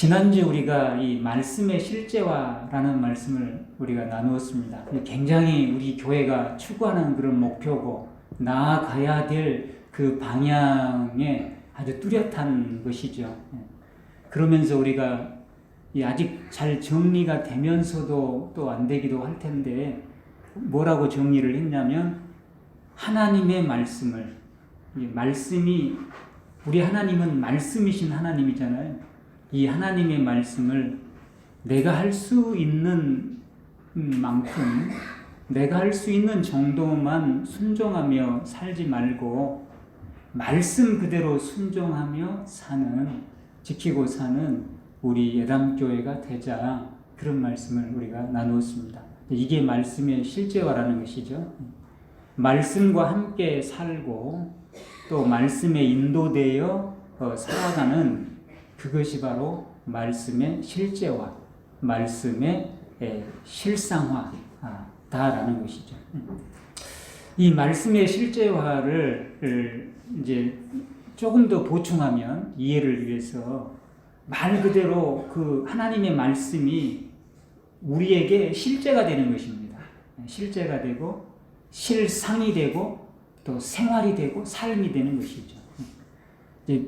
지난주 우리가 이 말씀의 실제화라는 말씀을 우리가 나누었습니다. 굉장히 우리 교회가 추구하는 그런 목표고 나아가야 될 그 방향에 아주 뚜렷한 것이죠. 예. 그러면서 우리가 이 아직 잘 정리가 되면서도 또 안 되기도 할 텐데 뭐라고 정리를 했냐면 하나님의 말씀을 이 말씀이 우리 하나님은 말씀이신 하나님이잖아요. 이 하나님의 말씀을 내가 할 수 있는 만큼 내가 할 수 있는 정도만 순종하며 살지 말고 말씀 그대로 순종하며 사는 지키고 사는 우리 예담교회가 되자 그런 말씀을 우리가 나누었습니다. 이게 말씀의 실제화라는 것이죠. 말씀과 함께 살고 또 말씀에 인도되어 어, 살아가는 그것이 바로 말씀의 실제화, 말씀의 실상화다라는 것이죠. 이 말씀의 실제화를 이제 조금 더 보충하면 이해를 위해서 말 그대로 그 하나님의 말씀이 우리에게 실제가 되는 것입니다. 실제가 되고 실상이 되고 또 생활이 되고 삶이 되는 것이죠. 이제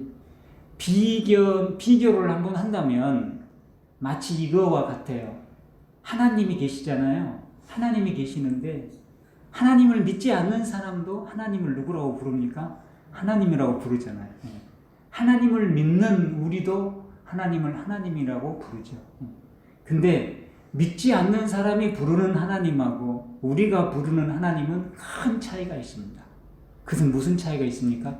비교 비교를 한번 한다면 마치 이거와 같아요. 하나님이 계시잖아요. 하나님이 계시는데 하나님을 믿지 않는 사람도 하나님을 누구라고 부릅니까? 하나님이라고 부르잖아요. 하나님을 믿는 우리도 하나님을 하나님이라고 부르죠. 근데 믿지 않는 사람이 부르는 하나님하고 우리가 부르는 하나님은 큰 차이가 있습니다. 그것은 무슨 차이가 있습니까?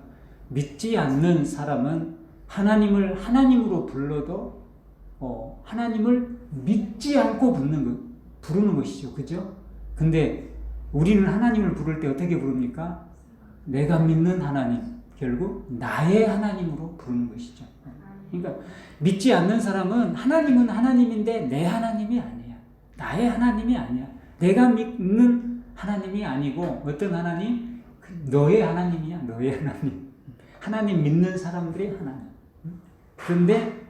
믿지 않는 사람은 하나님을 하나님으로 불러도 어, 하나님을 믿지 않고 것, 부르는 것이죠. 그죠? 근데 우리는 하나님을 부를 때 어떻게 부릅니까? 내가 믿는 하나님, 결국 나의 하나님으로 부르는 것이죠. 그러니까 믿지 않는 사람은 하나님은 하나님인데 내 하나님이 아니야. 나의 하나님이 아니야. 내가 믿는 하나님이 아니고 어떤 하나님? 너의 하나님이야. 너의 하나님. 하나님 믿는 사람들의 하나님. 그런데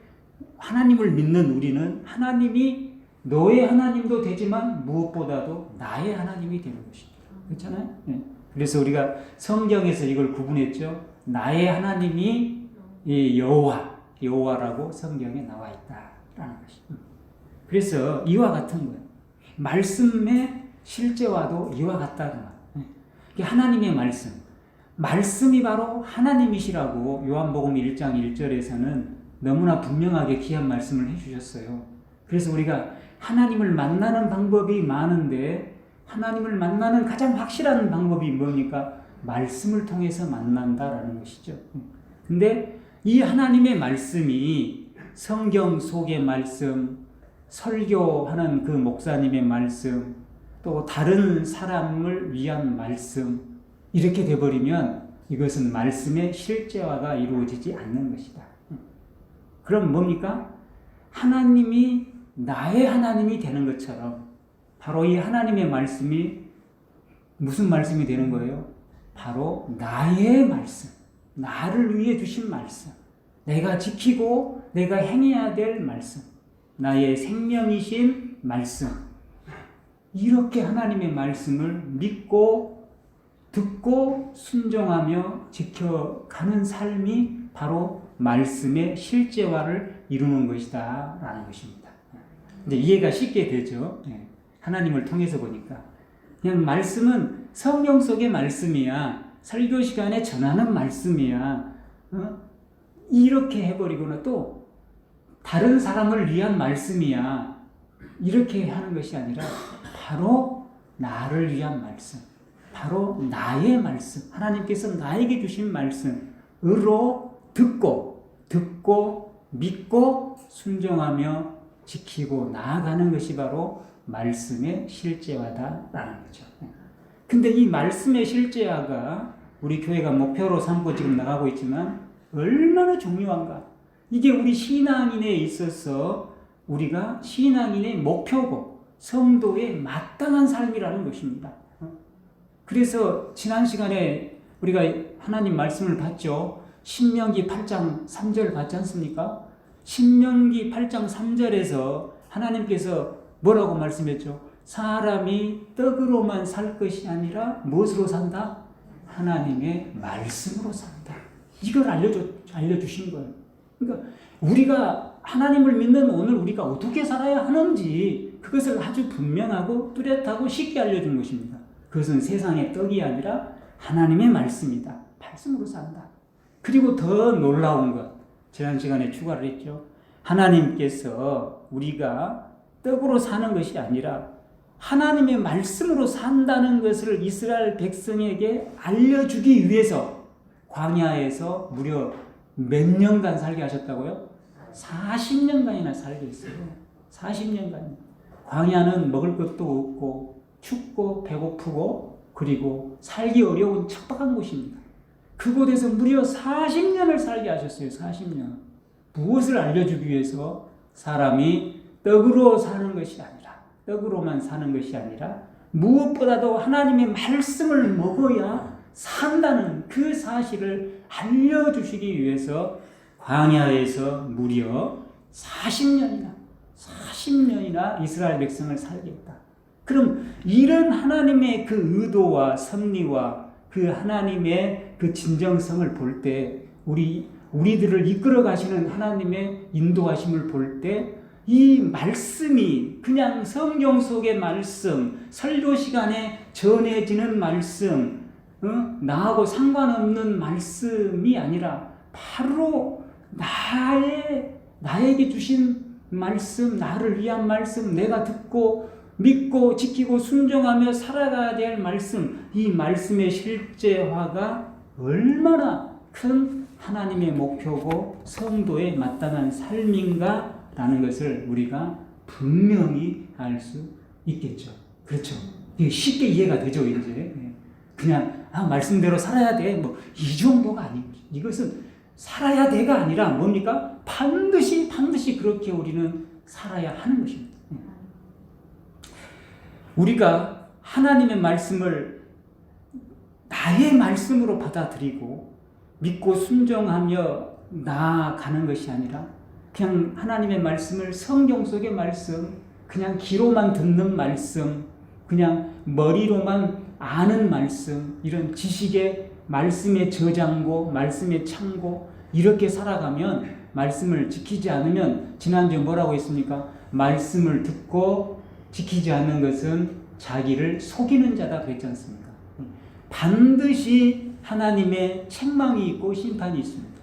하나님을 믿는 우리는 하나님이 너의 하나님도 되지만 무엇보다도 나의 하나님이 되는 것입니다. 그렇잖아요? 네. 그래서 우리가 성경에서 이걸 구분했죠. 나의 하나님이 여호와, 여호와라고 성경에 나와 있다라는 것입니다. 그래서 이와 같은 거예요. 말씀의 실제와도 이와 같다는 거예요. 하나님의 말씀. 말씀이 바로 하나님이시라고 요한복음 1장 1절에서는 너무나 분명하게 귀한 말씀을 해주셨어요. 그래서 우리가 하나님을 만나는 방법이 많은데 하나님을 만나는 가장 확실한 방법이 뭡니까? 말씀을 통해서 만난다라는 것이죠. 근데 이 하나님의 말씀이 성경 속의 말씀, 설교하는 그 목사님의 말씀, 또 다른 사람을 위한 말씀, 이렇게 돼버리면 이것은 말씀의 실제화가 이루어지지 않는 것이다. 그럼 뭡니까? 하나님이 나의 하나님이 되는 것처럼 바로 이 하나님의 말씀이 무슨 말씀이 되는 거예요? 바로 나의 말씀, 나를 위해 주신 말씀, 내가 지키고 내가 행해야 될 말씀, 나의 생명이신 말씀. 이렇게 하나님의 말씀을 믿고 듣고 순종하며 지켜가는 삶이 바로 말씀의 실제화를 이루는 것이다. 라는 것입니다. 이제 이해가 쉽게 되죠. 예. 하나님을 통해서 보니까. 그냥 말씀은 성경 속의 말씀이야. 설교 시간에 전하는 말씀이야. 어? 이렇게 해버리거나 또 다른 사람을 위한 말씀이야. 이렇게 하는 것이 아니라 바로 나를 위한 말씀. 바로 나의 말씀. 하나님께서 나에게 주신 말씀으로 듣고, 듣고, 믿고, 순종하며 지키고 나아가는 것이 바로 말씀의 실제화다라는 거죠. 근데 이 말씀의 실제화가 우리 교회가 목표로 삼고 지금 나가고 있지만 얼마나 중요한가. 이게 우리 신앙인에 있어서 우리가 신앙인의 목표고 성도의 마땅한 삶이라는 것입니다. 그래서 지난 시간에 우리가 하나님 말씀을 봤죠. 신명기 8장 3절 봤지 않습니까? 신명기 8장 3절에서 하나님께서 뭐라고 말씀했죠? 사람이 떡으로만 살 것이 아니라 무엇으로 산다? 하나님의 말씀으로 산다. 이걸 알려줘, 알려주신 거예요. 그러니까 우리가 하나님을 믿는 오늘 우리가 어떻게 살아야 하는지 그것을 아주 분명하고 뚜렷하고 쉽게 알려준 것입니다. 그것은 세상의 떡이 아니라 하나님의 말씀이다. 말씀으로 산다. 그리고 더 놀라운 것, 지난 시간에 추가를 했죠. 하나님께서 우리가 떡으로 사는 것이 아니라 하나님의 말씀으로 산다는 것을 이스라엘 백성에게 알려주기 위해서 광야에서 무려 몇 년간 살게 하셨다고요? 40년간이나 살게 했어요. 40년간. 광야는 먹을 것도 없고 춥고 배고프고 그리고 살기 어려운 척박한 곳입니다. 그곳에서 무려 40년을 살게 하셨어요. 40년. 무엇을 알려주기 위해서 사람이 떡으로 사는 것이 아니라 떡으로만 사는 것이 아니라 무엇보다도 하나님의 말씀을 먹어야 산다는 그 사실을 알려주시기 위해서 광야에서 무려 40년이나 40년이나 이스라엘 백성을 살게 했다. 그럼 이런 하나님의 그 의도와 섭리와 그 하나님의 그 진정성을 볼 때 우리 우리들을 이끌어 가시는 하나님의 인도하심을 볼 때 이 말씀이 그냥 성경 속의 말씀, 설교 시간에 전해지는 말씀, 어? 나하고 상관없는 말씀이 아니라 바로 나의 나에게 주신 말씀, 나를 위한 말씀, 내가 듣고 믿고 지키고 순종하며 살아가야 될 말씀, 이 말씀의 실제화가 얼마나 큰 하나님의 목표고 성도에 마땅한 삶인가라는 것을 우리가 분명히 알 수 있겠죠. 그렇죠. 쉽게 이해가 되죠, 이제. 그냥 아, 말씀대로 살아야 돼. 뭐 이 정도가 아닙니다. 이것은 살아야 돼가 아니라 뭡니까? 반드시 반드시 그렇게 우리는 살아야 하는 것입니다. 우리가 하나님의 말씀을 나의 말씀으로 받아들이고 믿고 순종하며 나아가는 것이 아니라 그냥 하나님의 말씀을 성경 속의 말씀, 그냥 귀로만 듣는 말씀, 그냥 머리로만 아는 말씀, 이런 지식의 말씀의 저장고, 말씀의 창고, 이렇게 살아가면 말씀을 지키지 않으면 지난주에 뭐라고 했습니까? 말씀을 듣고 지키지 않는 것은 자기를 속이는 자다 그랬지 않습니까? 반드시 하나님의 책망이 있고 심판이 있습니다.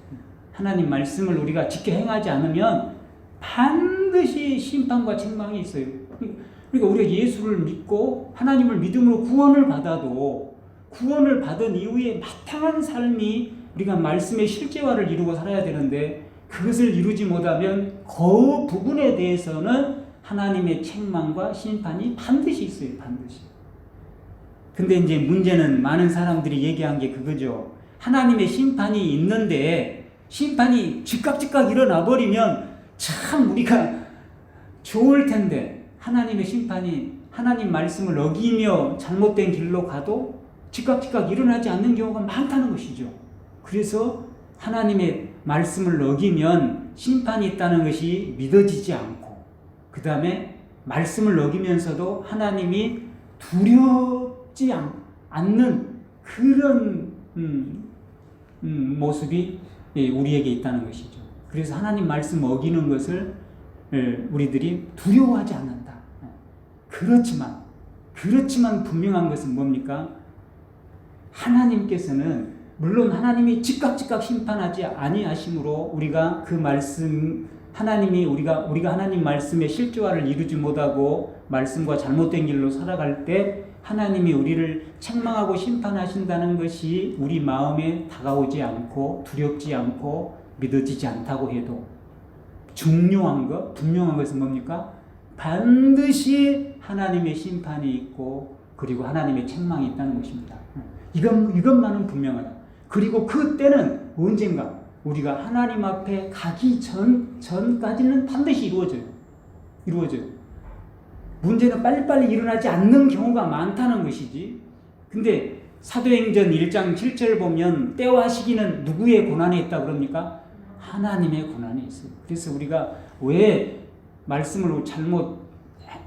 하나님 말씀을 우리가 지켜 행하지 않으면 반드시 심판과 책망이 있어요. 그러니까 우리가 예수를 믿고 하나님을 믿음으로 구원을 받아도 구원을 받은 이후에 마땅한 삶이 우리가 말씀의 실제화를 이루고 살아야 되는데 그것을 이루지 못하면 그 부분에 대해서는 하나님의 책망과 심판이 반드시 있어요. 반드시. 근데 이제 문제는 많은 사람들이 얘기한 게 그거죠. 하나님의 심판이 있는데 심판이 즉각즉각 일어나 버리면 참 우리가 좋을 텐데 하나님의 심판이 하나님 말씀을 어기며 잘못된 길로 가도 즉각즉각 일어나지 않는 경우가 많다는 것이죠. 그래서 하나님의 말씀을 어기면 심판이 있다는 것이 믿어지지 않고 그 다음에 말씀을 어기면서도 하나님이 두 렵지 않는 그런 음, 음, 모습이 우리에게 있다는 것이죠. 그래서 하나님 말씀 어기는 것을 우리들이 두려워하지 않는다. 그렇지만 그렇지만 분명한 것은 뭡니까? 하나님께서는 물론 하나님이 즉각즉각 심판하지 아니하심으로 우리가 그 말씀 하나님이 우리가 우리가 하나님 말씀의 실제화를 이루지 못하고 말씀과 잘못된 길로 살아갈 때 하나님이 우리를 책망하고 심판하신다는 것이 우리 마음에 다가오지 않고 두렵지 않고 믿어지지 않다고 해도 중요한 것, 분명한 것은 뭡니까? 반드시 하나님의 심판이 있고 그리고 하나님의 책망이 있다는 것입니다. 이건 이것만은 분명하다. 그리고 그때는 언젠가 우리가 하나님 앞에 가기 전 전까지는 반드시 이루어져요. 이루어져요. 문제는 빨리빨리 일어나지 않는 경우가 많다는 것이지. 근데 사도행전 1장 7절 보면 때와 시기는 누구의 고난에 있다 그럽니까? 하나님의 고난이 있어요. 그래서 우리가 왜 말씀을 잘못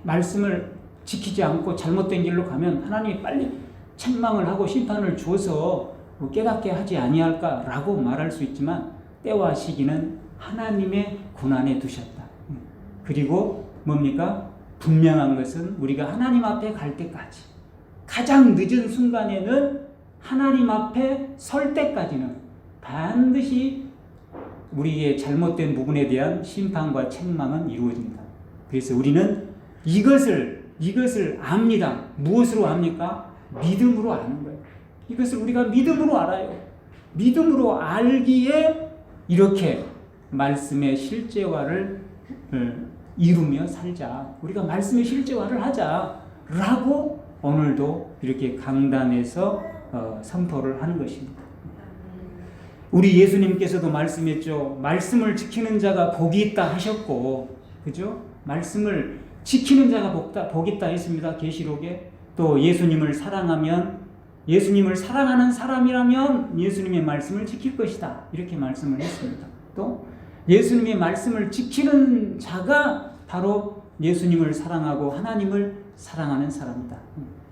말씀을 지키지 않고 잘못된 길로 가면 하나님이 빨리 책망을 하고 심판을 주어서 뭐 깨닫게 하지 아니할까라고 말할 수 있지만 때와 시기는 하나님의 고난에 두셨다. 그리고 뭡니까? 분명한 것은 우리가 하나님 앞에 갈 때까지 가장 늦은 순간에는 하나님 앞에 설 때까지는 반드시 우리의 잘못된 부분에 대한 심판과 책망은 이루어진다. 그래서 우리는 이것을 이것을 압니다. 무엇으로 압니까? 믿음으로 아는 거예요. 이것을 우리가 믿음으로 알아요. 믿음으로 알기에 이렇게 말씀의 실제화를 어, 이루며 살자. 우리가 말씀의 실제화를 하자라고 오늘도 이렇게 강단에서 어, 선포를 하는 것입니다. 우리 예수님께서도 말씀했죠. 말씀을 지키는 자가 복이 있다 하셨고, 그죠? 말씀을 지키는 자가 복다, 복 있다 했습니다. 계시록에 또 예수님을 사랑하면 예수님을 사랑하는 사람이라면 예수님의 말씀을 지킬 것이다. 이렇게 말씀을 했습니다. 또 예수님의 말씀을 지키는 자가 바로 예수님을 사랑하고 하나님을 사랑하는 사람이다.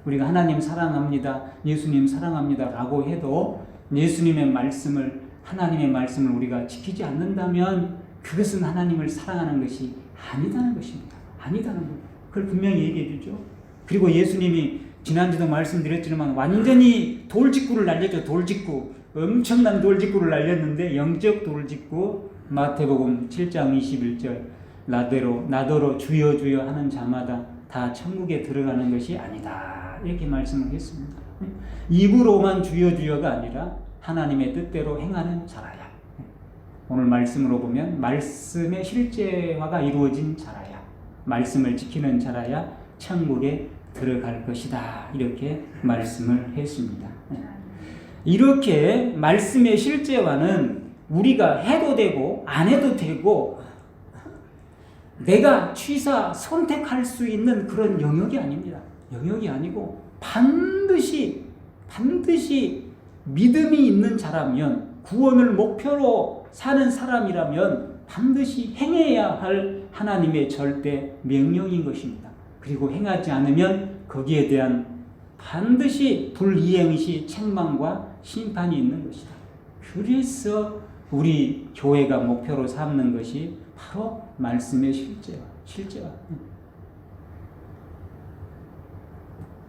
우리가 하나님 사랑합니다. 예수님 사랑합니다. 라고 해도 예수님의 말씀을 하나님의 말씀을 우리가 지키지 않는다면 그것은 하나님을 사랑하는 것이 아니다는 것입니다. 아니다는 것. 그걸 분명히 얘기해 주죠. 그리고 예수님이 지난주도 말씀드렸지만 완전히 돌직구를 날렸죠. 돌직구. 엄청난 돌직구를 날렸는데 영적 돌직구 마태복음 7장 21절 나대로 나더러 주여 주여 하는 자마다 다 천국에 들어가는 것이 아니다. 이렇게 말씀을 했습니다. 입으로만 주여 주여가 아니라 하나님의 뜻대로 행하는 자라야. 오늘 말씀으로 보면 말씀의 실제화가 이루어진 자라야. 말씀을 지키는 자라야 천국에 들어갈 것이다. 이렇게 말씀을 했습니다. 이렇게 말씀의 실제화는 우리가 해도 되고 안 해도 되고 내가 취사 선택할 수 있는 그런 영역이 아닙니다. 영역이 아니고 반드시 반드시 믿음이 있는 자라면 구원을 목표로 사는 사람이라면 반드시 행해야 할 하나님의 절대 명령인 것입니다. 그리고 행하지 않으면 거기에 대한 반드시 불이행 시 책망과 심판이 있는 것이다. 그래서 우리 교회가 목표로 삼는 것이 바로 말씀의 실제와 실제화.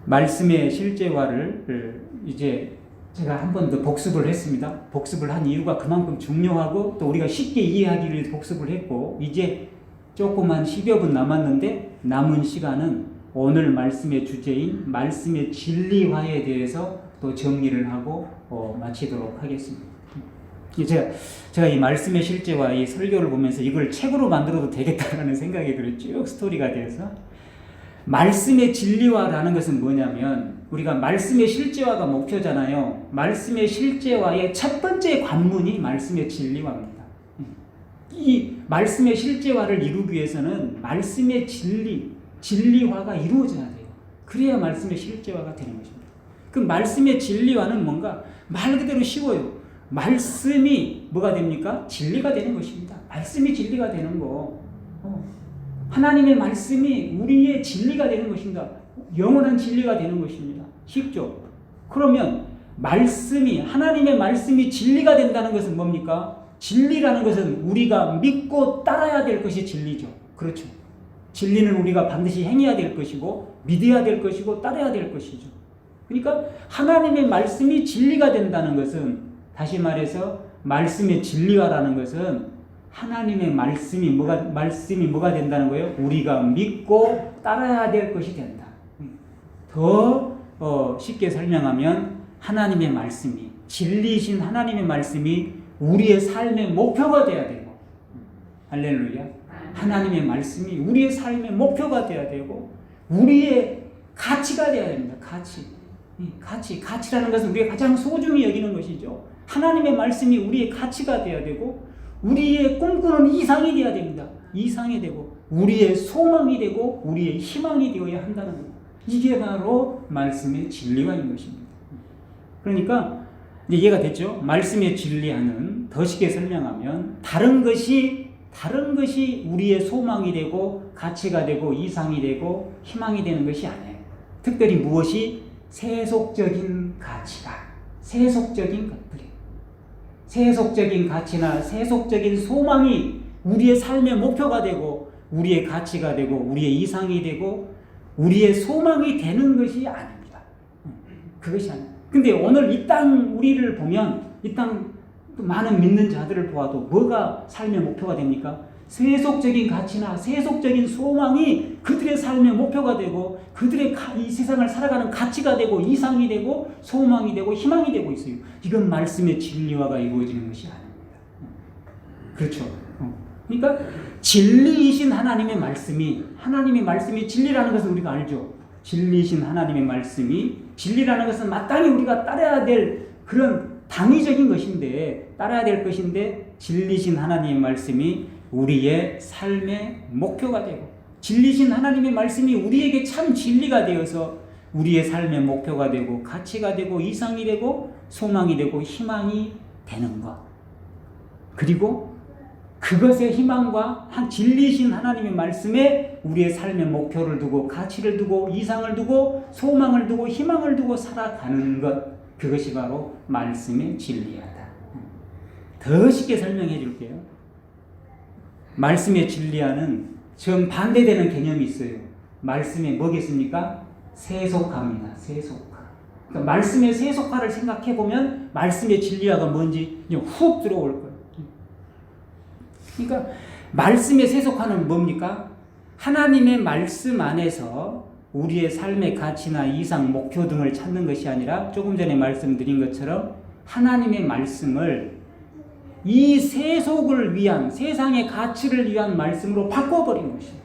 말씀의 실제화를 이제 제가 한 번 더 복습을 했습니다. 복습을 한 이유가 그만큼 중요하고 또 우리가 쉽게 이해하기 위해 복습을 했고 이제 조그만 10여 분 남았는데 남은 시간은 오늘 말씀의 주제인 말씀의 진리화에 대해서 또 정리를 하고 어, 마치도록 하겠습니다. 제가, 제가 이 말씀의 실제와 이 설교를 보면서 이걸 책으로 만들어도 되겠다라는 생각이 들어요. 쭉 스토리가 돼서. 말씀의 진리화라는 것은 뭐냐면 우리가 말씀의 실제화가 목표잖아요. 말씀의 실제화의 첫 번째 관문이 말씀의 진리화입니다. 이 말씀의 실제화를 이루기 위해서는 말씀의 진리, 진리화가 이루어져야 돼요. 그래야 말씀의 실제화가 되는 것입니다. 그 말씀의 진리화는 뭔가 말 그대로 쉬워요. 말씀이 뭐가 됩니까? 진리가 되는 것입니다. 말씀이 진리가 되는 거. 어. 하나님의 말씀이 우리의 진리가 되는 것입니다. 영원한 진리가 되는 것입니다. 쉽죠? 그러면 말씀이 하나님의 말씀이 진리가 된다는 것은 뭡니까? 진리라는 것은 우리가 믿고 따라야 될 것이 진리죠. 그렇죠. 진리는 우리가 반드시 행해야 될 것이고 믿어야 될 것이고 따라야 될 것이죠. 그러니까 하나님의 말씀이 진리가 된다는 것은 다시 말해서 말씀의 진리화라는 것은 하나님의 말씀이 뭐가 말씀이 뭐가 된다는 거예요? 우리가 믿고 따라야 될 것이 된다. 더 어, 쉽게 설명하면 하나님의 말씀이 진리신 하나님의 말씀이 우리의 삶의 목표가 돼야 되고 할렐루야. 하나님의 말씀이 우리의 삶의 목표가 돼야 되고 우리의 가치가 돼야 됩니다. 가치. 가치. 가치라는 것은 우리가 가장 소중히 여기는 것이죠. 하나님의 말씀이 우리의 가치가 돼야 되고 우리의 꿈꾸는 이상이 되어야 됩니다. 이상이 되고 우리의 소망이 되고 우리의 희망이 되어야 한다는 것. 이게 바로 말씀의 진리가 있는 것입니다. 그러니까 이해가 됐죠? 말씀의 진리하는 더 쉽게 설명하면 다른 것이 다른 것이 우리의 소망이 되고 가치가 되고 이상이 되고 희망이 되는 것이 아니에요. 특별히 무엇이 세속적인 가치가 세속적인 것들이 세속적인 가치나 세속적인 소망이 우리의 삶의 목표가 되고 우리의 가치가 되고 우리의 이상이 되고 우리의 소망이 되는 것이 아닙니다. 그것이 아니. 근데 오늘 이 땅 우리를 보면 이 땅 많은 믿는 자들을 보아도 뭐가 삶의 목표가 됩니까? 세속적인 가치나 세속적인 소망이 그들의 삶의 목표가 되고 그들의 가, 이 세상을 살아가는 가치가 되고 이상이 되고 소망이 되고 희망이 되고 있어요. 이건 말씀의 진리화가 이루어지는 것이 아닙니다. 그렇죠. 어. 그러니까 진리이신 하나님의 말씀이 하나님의 말씀이 진리라는 것은 우리가 알죠. 진리이신 하나님의 말씀이 진리라는 것은 마땅히 우리가 따라야 될 그런 당위적인 것인데 따라야 될 것인데 진리신 하나님의 말씀이 우리의 삶의 목표가 되고 진리신 하나님의 말씀이 우리에게 참 진리가 되어서 우리의 삶의 목표가 되고 가치가 되고 이상이 되고 소망이 되고 희망이 되는 것. 그리고 그것의 희망과 한 진리신 하나님의 말씀에 우리의 삶의 목표를 두고 가치를 두고 이상을 두고 소망을 두고 희망을 두고 살아가는 것 그것이 바로 말씀의 진리하다. 더 쉽게 설명해 줄게요. 말씀의 진리하는 정 반대되는 개념이 있어요. 말씀에 뭐겠습니까? 세속화입니다. 세속화. 그러니까 말씀의 세속화를 생각해 보면 말씀의 진리화가 뭔지 훅 들어올 거예요. 그러니까 말씀의 세속화는 뭡니까? 하나님의 말씀 안에서 우리의 삶의 가치나 이상, 목표 등을 찾는 것이 아니라 조금 전에 말씀드린 것처럼 하나님의 말씀을 이 세속을 위한 세상의 가치를 위한 말씀으로 바꿔버린 것입니다.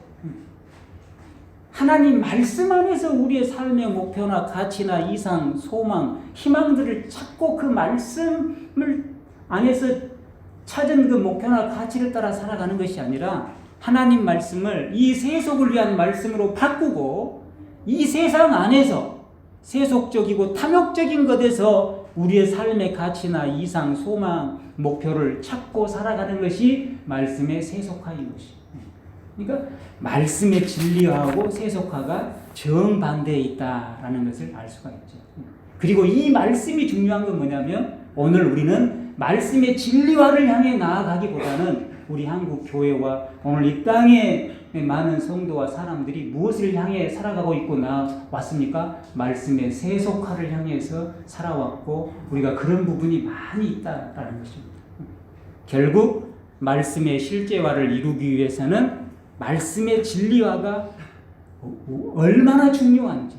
하나님 말씀 안에서 우리의 삶의 목표나 가치나 이상, 소망, 희망들을 찾고 그 말씀을 안에서 찾은 그 목표나 가치를 따라 살아가는 것이 아니라 하나님 말씀을 이 세속을 위한 말씀으로 바꾸고 이 세상 안에서 세속적이고 탐욕적인 것에서 우리의 삶의 가치나 이상, 소망, 목표를 찾고 살아가는 것이 말씀의 세속화인 것입니다. 그러니까 말씀의 진리화하고 세속화가 정반대에 있다라는 것을 알 수가 있죠. 그리고 이 말씀이 중요한 건 뭐냐면 오늘 우리는 말씀의 진리화를 향해 나아가기보다는 우리 한국 교회와 오늘 이 땅에 많은 성도와 사람들이 무엇을 향해 살아가고 있고 나왔습니까? 말씀의 세속화를 향해서 살아왔고 우리가 그런 부분이 많이 있다라는 것입니다. 결국 말씀의 실제화를 이루기 위해서는 말씀의 진리화가 얼마나 중요한지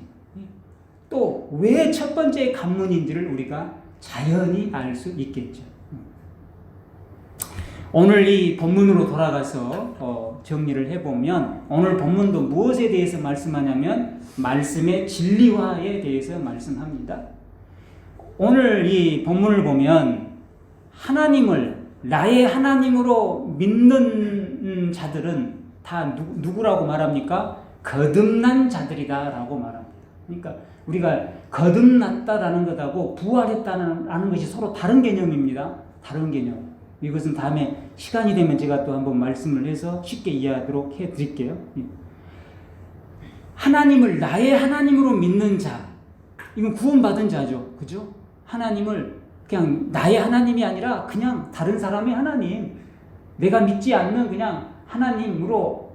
또 왜 첫 번째 관문인지를 우리가 자연히 알 수 있겠죠. 오늘 이 본문으로 돌아가서 어, 정리를 해보면 오늘 본문도 무엇에 대해서 말씀하냐면 말씀의 진리화에 대해서 말씀합니다. 오늘 이 본문을 보면 하나님을 나의 하나님으로 믿는 자들은 다 누, 누구라고 말합니까? 거듭난 자들이다라고 말합니다. 그러니까 우리가 거듭났다라는 것하고 부활했다는 것이 서로 다른 개념입니다. 다른 개념. 이것은 다음에 시간이 되면 제가 또 한번 말씀을 해서 쉽게 이해하도록 해 드릴게요. 예. 하나님을 나의 하나님으로 믿는 자. 이건 구원받은 자죠. 그죠? 하나님을 그냥 나의 하나님이 아니라 그냥 다른 사람의 하나님. 내가 믿지 않는 그냥 하나님으로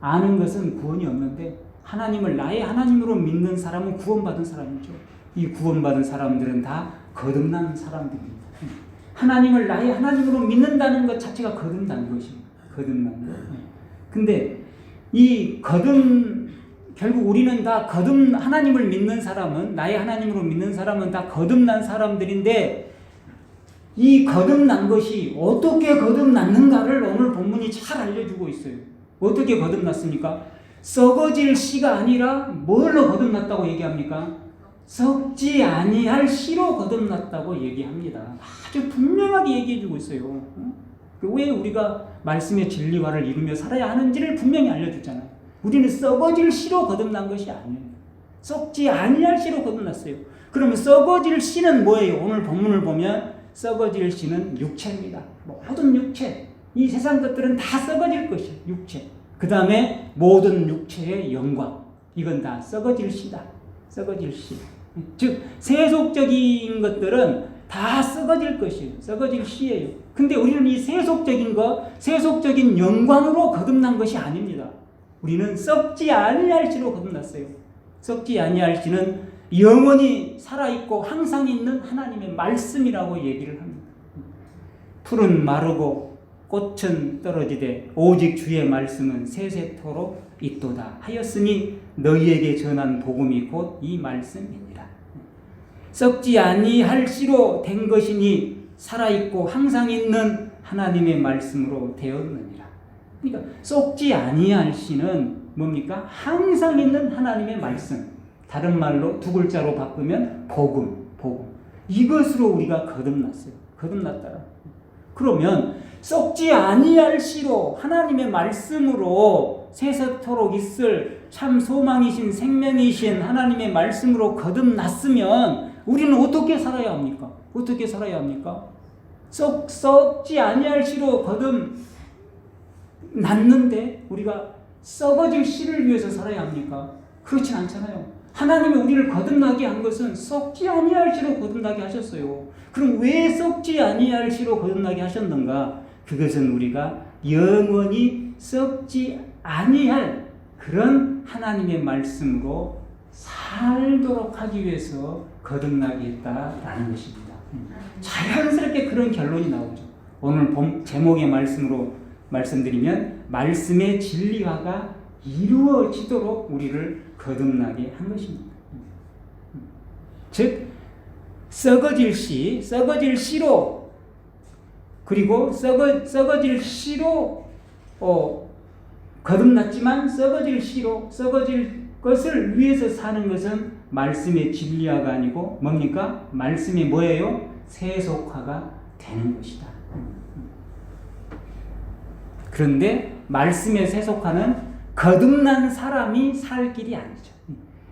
아는 것은 구원이 없는데 하나님을 나의 하나님으로 믿는 사람은 구원받은 사람이죠. 이 구원받은 사람들은 다 거듭난 사람들입니다. 하나님을 나의 하나님으로 믿는다는 것 자체가 거듭난 것입니다. 거듭난 것. 근데 이 거듭 결국 우리는 다 거듭 하나님을 믿는 사람은 나의 하나님으로 믿는 사람은 다 거듭난 사람들인데 이 거듭난 것이 어떻게 거듭났는가를 오늘 본문이 잘 알려주고 있어요. 어떻게 거듭났습니까? 썩어질 씨가 아니라 뭘로 거듭났다고 얘기합니까? 썩지 아니할 씨로 거듭났다고 얘기합니다. 아주 분명하게 얘기해주고 있어요. 왜 우리가 말씀의 진리화를 이루며 살아야 하는지를 분명히 알려주잖아요. 우리는 썩어질 씨로 거듭난 것이 아니에요. 썩지 아니할 씨로 거듭났어요. 그러면 썩어질 씨는 뭐예요? 오늘 본문을 보면 썩어질 씨는 육체입니다. 모든 육체. 이 세상 것들은 다 썩어질 것이에요. 육체. 그 다음에 모든 육체의 영광. 이건 다 썩어질 씨다. 썩어질 씨. 즉, 세속적인 것들은 다 썩어질 것이에요. 썩어질 씨예요. 근데 우리는 이 세속적인 것, 세속적인 영광으로 거듭난 것이 아닙니다. 우리는 썩지 아니할 씨로 거듭났어요. 썩지 아니할 씨는 영원히 살아있고 항상 있는 하나님의 말씀이라고 얘기를 합니다. 풀은 마르고 꽃은 떨어지되 오직 주의 말씀은 세세토록 있도다 하였으니 너희에게 전한 복음이 곧 이 말씀이니라. 썩지 아니할 씨로 된 것이니 살아있고 항상 있는 하나님의 말씀으로 되었느니라. 그러니까 썩지 아니할 씨는 뭡니까? 항상 있는 하나님의 말씀. 다른 말로 두 글자로 바꾸면 복음, 복음. 이것으로 우리가 거듭났어요. 거듭났다. 그러면 썩지 아니할 씨로 하나님의 말씀으로 세세토록 있을 참 소망이신 생명이신 하나님의 말씀으로 거듭났으면 우리는 어떻게 살아야 합니까? 어떻게 살아야 합니까? 썩 썩지 아니할 씨로 거듭 났는데 우리가 썩어질 씨를 위해서 살아야 합니까? 그렇진 않잖아요. 하나님이 우리를 거듭나게 한 것은 썩지 아니할 씨로 거듭나게 하셨어요. 그럼 왜 썩지 아니할 씨로 거듭나게 하셨는가? 그것은 우리가 영원히 썩지 아니할 그런 하나님의 말씀으로 살도록 하기 위해서 거듭나게 했다라는 것입니다. 자연스럽게 그런 결론이 나오죠. 오늘 본 제목의 말씀으로 말씀드리면 말씀의 진리화가 이루어지도록 우리를 거듭나게 한 것입니다. 즉 썩어질 씨, 썩어질 씨로 그리고 썩어 썩어질 씨로 어, 거듭났지만 썩어질 씨로 썩어질 것을 위해서 사는 것은 말씀의 진리화가 아니고 뭡니까? 말씀이 뭐예요? 세속화가 되는 것이다. 그런데 말씀의 세속화는 거듭난 사람이 살 길이 아니죠.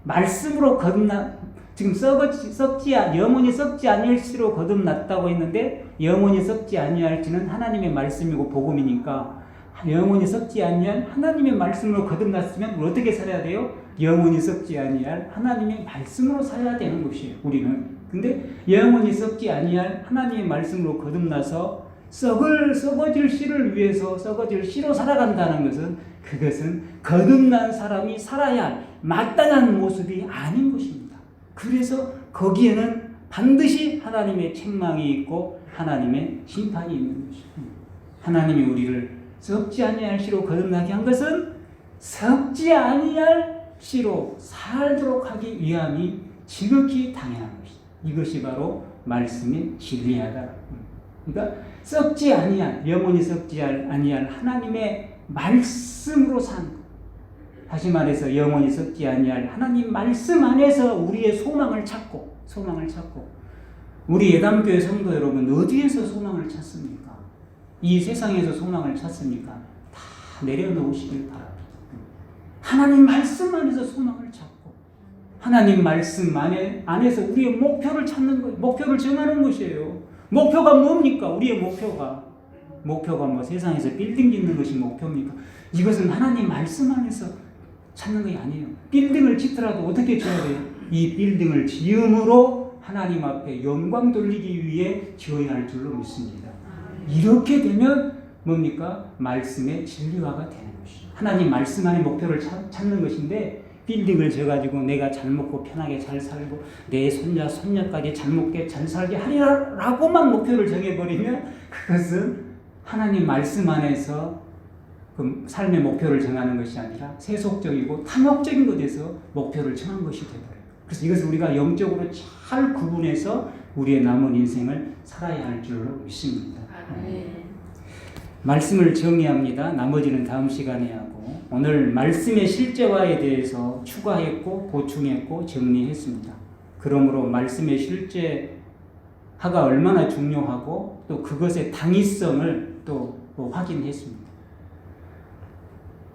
말씀으로 거듭난 지금 썩지 썩지 영원히 썩지 아니할수록 거듭났다고 했는데 영원히 썩지 아니할지는 하나님의 말씀이고 복음이니까 영원히 썩지 아니할 하나님의 말씀으로 거듭났으면 어떻게 살아야 돼요? 영원히 썩지 아니할 하나님의 말씀으로 살아야 되는 것이에요. 우리는 근데 영원히 썩지 아니할 하나님의 말씀으로 거듭나서 썩을 썩어질 씨를 위해서 썩어질 씨로 살아간다는 것은 그것은 거듭난 사람이 살아야 할 마땅한 모습이 아닌 것입니다. 그래서 거기에는 반드시 하나님의 책망이 있고 하나님의 심판이 있는 것입니다. 하나님이 우리를 썩지 아니할 씨로 거듭나게 한 것은 썩지 아니할 씨로 살도록 하기 위함이 지극히 당연한 것이다. 이것이 바로 말씀의 진리하다. 그러니까 썩지 아니할 영원히 썩지 아니할 하나님의 말씀으로 산 다시 말해서 영원히 썩지 아니할 하나님 말씀 안에서 우리의 소망을 찾고 소망을 찾고 우리 예담교회 성도 여러분 어디에서 소망을 찾습니까? 이 세상에서 소망을 찾습니까? 다 내려놓으시길 바랍니다. 하나님 말씀 안에서 소망을 찾고 하나님 말씀 안에 안에서 우리의 목표를 찾는 거예요. 목표를 정하는 것이에요. 목표가 뭡니까? 우리의 목표가 목표가 뭐 세상에서 빌딩 짓는 것이 목표입니까? 이것은 하나님 말씀 안에서 찾는 것이 아니에요. 빌딩을 짓더라도 어떻게 지어야 돼요? 이 빌딩을 지음으로 하나님 앞에 영광 돌리기 위해 지어야 할 줄로 믿습니다. 이렇게 되면 뭡니까? 말씀의 진리화가 되는 것이죠. 하나님 말씀 안에 목표를 찾는 것인데 빌딩을 져가지고 내가 잘 먹고 편하게 잘 살고 내 손자 손녀까지 잘 먹게 잘 살게 하리라고만 목표를 정해버리면 그것은 하나님 말씀 안에서 그 삶의 목표를 정하는 것이 아니라 세속적이고 탐욕적인 것에서 목표를 정한 것이 되버려요. 그래서 이것을 우리가 영적으로 잘 구분해서 우리의 남은 인생을 살아야 할 줄로 믿습니다. 네. 말씀을 정리합니다. 나머지는 다음 시간에 하고 오늘 말씀의 실제화에 대해서 추가했고 보충했고 정리했습니다. 그러므로 말씀의 실제화가 얼마나 중요하고 또 그것의 당위성을 또 확인했습니다.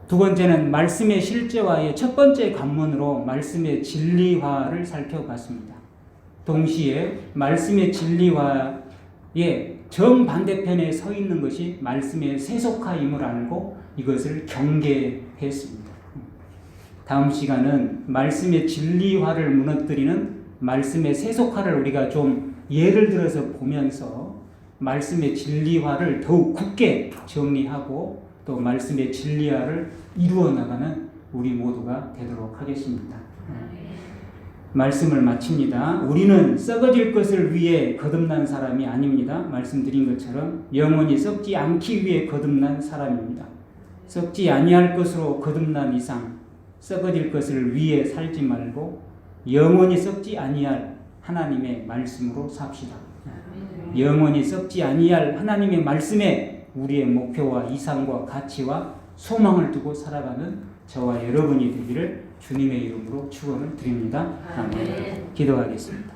두 번째는 말씀의 실제화의 첫 번째 관문으로 말씀의 진리화를 살펴봤습니다. 동시에 말씀의 진리와의 정반대편에 서 있는 것이 말씀의 세속화임을 알고 이것을 경계했습니다. 다음 시간은 말씀의 진리화를 무너뜨리는 말씀의 세속화를 우리가 좀 예를 들어서 보면서 말씀의 진리화를 더욱 굳게 정리하고 또 말씀의 진리화를 이루어 나가는 우리 모두가 되도록 하겠습니다. 말씀을 마칩니다. 우리는 썩어질 것을 위해 거듭난 사람이 아닙니다. 말씀드린 것처럼 영원히 썩지 않기 위해 거듭난 사람입니다. 썩지 아니할 것으로 거듭난 이상 썩어질 것을 위해 살지 말고 영원히 썩지 아니할 하나님의 말씀으로 삽시다. 영원히 썩지 아니할 하나님의 말씀에 우리의 목표와 이상과 가치와 소망을 두고 살아가는 저와 여러분이 되기를 주님의 이름으로 축원을 드립니다. 아멘. 기도하겠습니다.